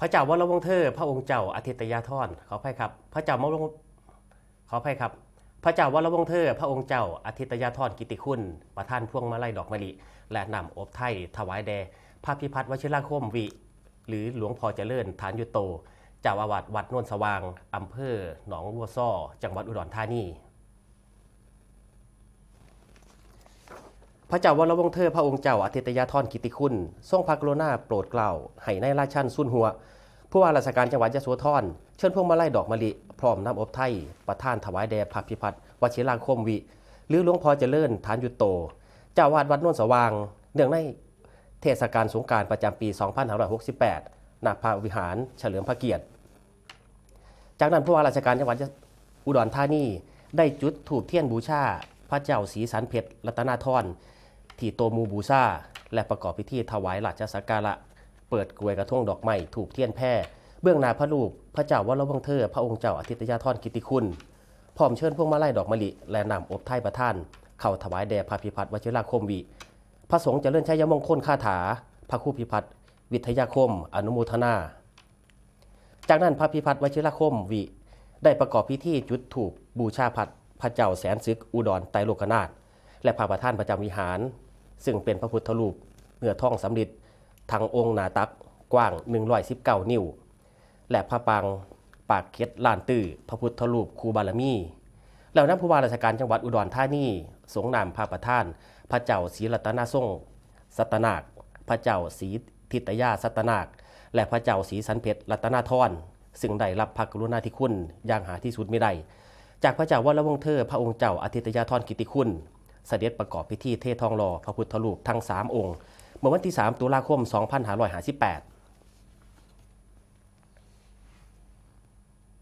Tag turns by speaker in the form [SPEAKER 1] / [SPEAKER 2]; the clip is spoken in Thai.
[SPEAKER 1] พระเจ้าวรวงเธอพระองค์เจ้าอาทิตยาธรขออภัยครับ พระเจ้าวรวงขออภัยครับ พระเจ้าวรวงเธอพระองค์เจ้าอาทิตยาธรกิติคุณ ประธานพวงมาลัยดอกมะลิและนำอบไทยถวายแด่พระพิพัฒน์วชิราคมวิ หรือหลวงพ่อเจริญฐานยุโตเจ้าอาวาสวัดโนนสว่างอำเภอหนองวัวซ้อจังหวัดอุดรธานี พระเจ้าวรวงเธอพระองค์เจ้าอาทิตยาธรกิติคุณ ทรงพระกรุณาโปรดเกล้าให้ในราชันสุนหัว ผู้ว่าราชการจังหวัดยะโสธรเชิญพวงมาลัยดอกมะลิพร้อมน้ำอบไทย ประท่านถวายแด่พระพิพัฒน์วชิราคมวิ หรือหลวงพ่อเจริญฐานยุโต เจ้าวาดวัดโนนสว่าง เนื่องในเทศกาลสงการประจำปี 2568ณพระวิหารเฉลิมพระเกียรติ จากนั้นผู้ว่าราชการจังหวัดอุดรธานีได้จุดถูกเทียนบูชาพระเจ้าศรีสันเพชรรัตนาธร ที่โตมูบูชาและประกอบพิธีถวายราชสักการะ เปิดกลวยกระทงดอกไม้ถูกเทียนแพร่เบื้องหน้าพระรูปพระเจ้าวรวงเธอพระองค์เจ้าอาทิตยาธรกิติคุณพร้อมเชิญพวงมาลัยดอกมะลิและนำอบไทยประท่าน เข้าถวายแด่พระพิพัฒน์วชิราคมวิพระสงฆ์เจริญชัยมงคลคาถา พระครูพิพัฒน์วิทยาคม อนุโมทนา จากนั้นพระพิพัฒน์วชิรคมวิได้ประกอบพิธีจุดถูกบูชาพัดพระเจ้าแสนซึกอุดรไตรโลกนาถและพระประธานประจำวิหาร ซึ่งเป็นพระพุทธรูปเนื้อทองสำริดทั้งองค์หนาตักกว้าง 119 นิ้ว และพระปางปากเก็ดลานตื้อพระพุทธรูปคูบารมี แล้วนั้นผู้ว่าราชการจังหวัดอุดรธานีสงนามพระประธาน พระเจ้าศรีรัตนทรงสัตนาค พระเจ้าศรีทิตยาสัตนาค และพระเจ้าศรีสันเพชรรัตนาธรซึ่งได้รับพระกรุณาธิคุณอย่างหาที่สุดไม่ได้ จากพระเจ้าวรวงเธอพระองค์เจ้าอาทิตยาธรกิติคุณ เสด็จประกอบพิธีเททองหล่อพระพุทธรูปทั้ง 3 องค์ เมื่อวันที่ 3 ตุลาคม 2558